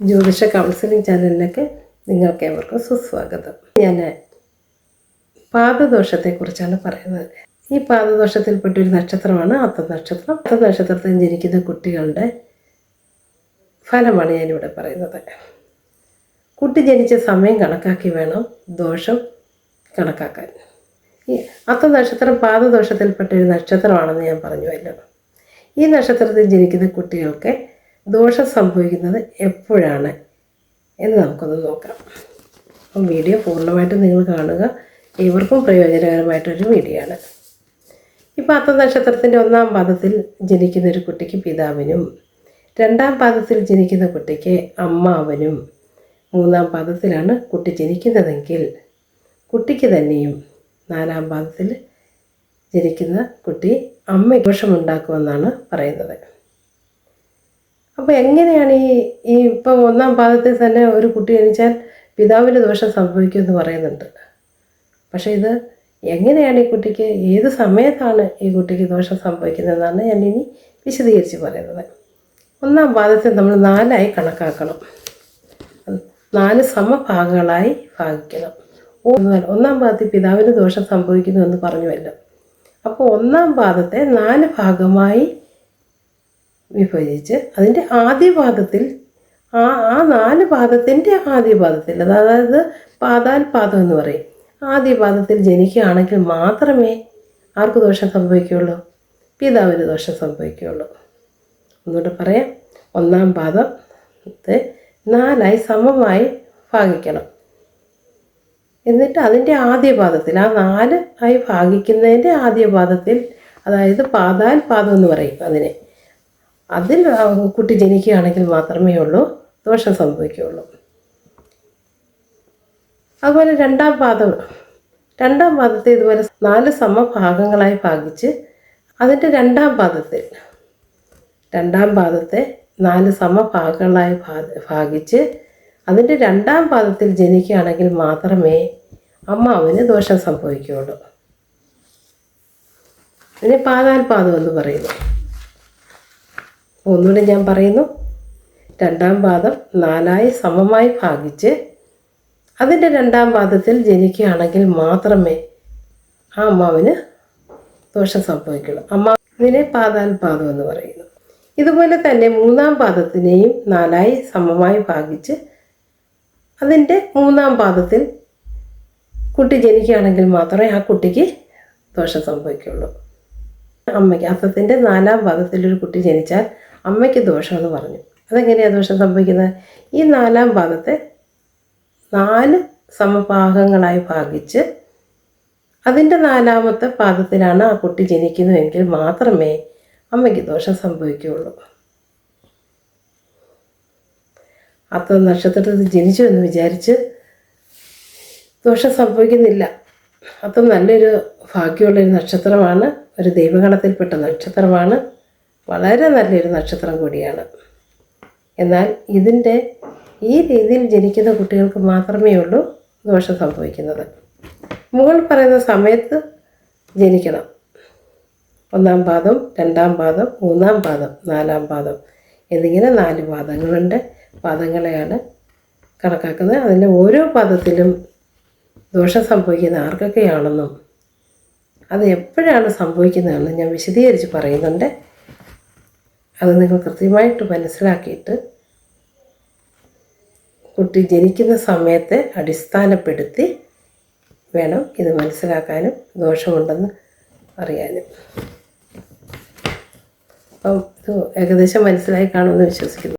ജ്യോതിഷ കൗൺസിലിംഗ് ചാനലിലേക്ക് നിങ്ങൾക്ക് ഏവർക്കും സുസ്വാഗതം. ഞാൻ പാദദോഷത്തെക്കുറിച്ചാണ് പറയുന്നത്. ഈ പാദദോഷത്തിൽപ്പെട്ട ഒരു നക്ഷത്രമാണ് അത്ത നക്ഷത്രം അത്ത നക്ഷത്രത്തിൽ ജനിക്കുന്ന കുട്ടികളുടെ ഫലമാണ് ഞാനിവിടെ പറയുന്നത്. കുട്ടി ജനിച്ച സമയം കണക്കാക്കി വേണം ദോഷം കണക്കാക്കാൻ. ഈ അത്ത നക്ഷത്രം പാദദോഷത്തിൽപ്പെട്ട ഒരു നക്ഷത്രമാണെന്ന് ഞാൻ പറഞ്ഞു പറഞ്ഞുവല്ലോ ഈ നക്ഷത്രത്തിൽ ജനിക്കുന്ന കുട്ടികൾക്ക് ദോഷം സംഭവിക്കുന്നത് എപ്പോഴാണ് എന്ന് നമുക്കൊന്ന് നോക്കാം. അപ്പം വീഡിയോ പൂർണമായിട്ടും നിങ്ങൾ കാണുക. ഏവർക്കും പ്രയോജനകരമായിട്ടൊരു വീഡിയോ ആണ്. ഇപ്പോൾ അത്ത നക്ഷത്രത്തിന്റെ ഒന്നാം പാദത്തിൽ ജനിക്കുന്ന ഒരു കുട്ടിക്ക് പിതാവിനും രണ്ടാം പാദത്തിൽ ജനിക്കുന്ന കുട്ടിക്ക് അമ്മാവനും മൂന്നാം പാദത്തിലാണ് കുട്ടി ജനിക്കുന്നതെങ്കിൽ കുട്ടിക്ക് തന്നെയും നാലാം പാദത്തിൽ ജനിക്കുന്ന കുട്ടി അമ്മ ദോഷമുണ്ടാക്കുമെന്നാണ് പറയുന്നത്. അപ്പോൾ എങ്ങനെയാണ് ഈ ഈ ഇപ്പോൾ ഒന്നാം പാദത്തിൽ തന്നെ ഒരു കുട്ടി ജനിച്ചാൽ പിതാവിന് ദോഷം സംഭവിക്കുമെന്ന് പറയുന്നുണ്ട്. പക്ഷേ ഇത് എങ്ങനെയാണ് ഈ കുട്ടിക്ക് ഏത് സമയത്താണ് ഈ കുട്ടിക്ക് ദോഷം സംഭവിക്കുന്നതെന്നാണ് ഞാൻ ഇനി വിശദീകരിച്ച് പറയുന്നത്. ഒന്നാം പാദത്തെ നമ്മൾ നാലായി കണക്കാക്കണം. നാല് സമഭാഗങ്ങളായി ഭാഗിക്കണം. ഒന്നും- ഒന്നാം പാദത്തിൽ പിതാവിന് ദോഷം സംഭവിക്കുന്നു എന്ന് പറഞ്ഞുവല്ലോ. അപ്പോൾ ഒന്നാം പാദത്തെ നാല് ഭാഗമായി വിഭജിച്ച് അതിന്റെ ആദ്യ പാദത്തിൽ ആ ആ നാല് പാദത്തിന്റെ ആദ്യ പാദത്തിൽ അതായത് പാതാൽ പാദം എന്ന് പറയും. ആദ്യ പാദത്തിൽ ജനിക്കുകയാണെങ്കിൽ മാത്രമേ ആർക്ക് ദോഷം സംഭവിക്കുകയുള്ളൂ? പിതാവിന് ദോഷം സംഭവിക്കുകയുള്ളൂ. ഒന്നുകൂടെ പറയാം. ഒന്നാം പാദത്തെ നാലായി സമമായി ഭാഗിക്കണം. എന്നിട്ട് അതിന്റെ ആദ്യ പാദത്തിൽ ആ നാല് ആയി ഭാഗിക്കുന്നതിന്റെ ആദ്യ പാദത്തിൽ അതായത് പാതാൽ പാദം എന്ന് പറയും അതിനെ. അതിൽ കുട്ടി ജനിക്കുകയാണെങ്കിൽ മാത്രമേ ഉള്ളൂ ദോഷം സംഭവിക്കുകയുള്ളൂ. അതുപോലെ രണ്ടാം പാദം രണ്ടാം പാദത്തെ ഇതുപോലെ നാല് സമഭാഗങ്ങളായി ഭാഗിച്ച് അതിന്റെ രണ്ടാം പാദത്തിൽ രണ്ടാം പാദത്തെ നാല് സമഭാഗങ്ങളായി ഭാഗിച്ച് അതിന്റെ രണ്ടാം പാദത്തിൽ ജനിക്കുകയാണെങ്കിൽ മാത്രമേ അമ്മാവിന് ദോഷം സംഭവിക്കുകയുള്ളൂ. ഇതിനെ പാതാൽപാദം എന്ന് പറയുന്നു. ഒന്നുകൂടി ഞാൻ പറയുന്നു. രണ്ടാം പാദം നാലായി സമമായി ഭാഗിച്ച് അതിന്റെ രണ്ടാം പാദത്തിൽ ജനിക്കുകയാണെങ്കിൽ മാത്രമേ ആ അമ്മാവിന് ദോഷം സംഭവിക്കുള്ളൂ. അമ്മ ഇതിനെ പാതാൽപാദം എന്ന് പറയുന്നു. ഇതുപോലെ തന്നെ മൂന്നാം പാദത്തിനെയും നാലായി സമമായി ഭാഗിച്ച് അതിന്റെ മൂന്നാം പാദത്തിൽ കുട്ടി ജനിക്കുകയാണെങ്കിൽ മാത്രമേ ആ കുട്ടിക്ക് ദോഷം സംഭവിക്കുള്ളൂ. അമ്മയ്ക്ക് അത്തത്തിന്റെ നാലാം പാദത്തിൽ ഒരു കുട്ടി ജനിച്ചാൽ അമ്മയ്ക്ക് ദോഷമെന്ന് പറഞ്ഞു. അതെങ്ങനെയാണ് ദോഷം സംഭവിക്കുന്നത്? ഈ നാലാം ഭാഗത്തെ നാല് സമഭാഗങ്ങളായി ഭാഗിച്ച് അതിന്റെ നാലാമത്തെ പാദത്തിലാണ് ആ കുട്ടി ജനിക്കുന്നതെങ്കിൽ മാത്രമേ അമ്മയ്ക്ക് ദോഷം സംഭവിക്കുകയുള്ളൂ. അത്ര നക്ഷത്രത്തിൽ ജനിച്ചു എന്ന് വിചാരിച്ച് ദോഷം സംഭവിക്കുന്നില്ല. അത്ര നല്ലൊരു ഭാഗ്യമുള്ളൊരു നക്ഷത്രമാണ് ഒരു ദൈവഗണത്തിൽപ്പെട്ട നക്ഷത്രമാണ്. വളരെ നല്ലൊരു നക്ഷത്രം കൂടിയാണ്. എന്നാൽ ഇതിന്റെ ഈ രീതിയിൽ ജനിക്കുന്ന കുട്ടികൾക്ക് മാത്രമേ ഉള്ളൂ ദോഷം സംഭവിക്കുന്നത്. മുകൾ പറയുന്ന സമയത്ത് ജനിക്കണം. ഒന്നാം പാദം രണ്ടാം പാദം മൂന്നാം പാദം നാലാം പാദം എന്നിങ്ങനെ നാല് പാദങ്ങളുണ്ട്. പാദങ്ങളെയാണ് കണക്കാക്കുന്നത്. അതിന്റെ ഓരോ പാദത്തിലും ദോഷം സംഭവിക്കുന്ന ആർക്കൊക്കെയാണെന്നും അത് എപ്പോഴാണ് സംഭവിക്കുന്നതെന്ന് ഞാൻ വിശദീകരിച്ച് പറയുന്നുണ്ട്. അത് നിങ്ങൾ കൃത്യമായിട്ട് മനസ്സിലാക്കിയിട്ട് കുട്ടി ജനിക്കുന്ന സമയത്തെ അടിസ്ഥാനപ്പെടുത്തി വേണം ഇത് മനസ്സിലാക്കാനും ദോഷമുണ്ടെന്ന് അറിയാനും. അപ്പം ഏകദേശം മനസ്സിലായി കാണുമെന്ന് വിശ്വസിക്കുന്നു.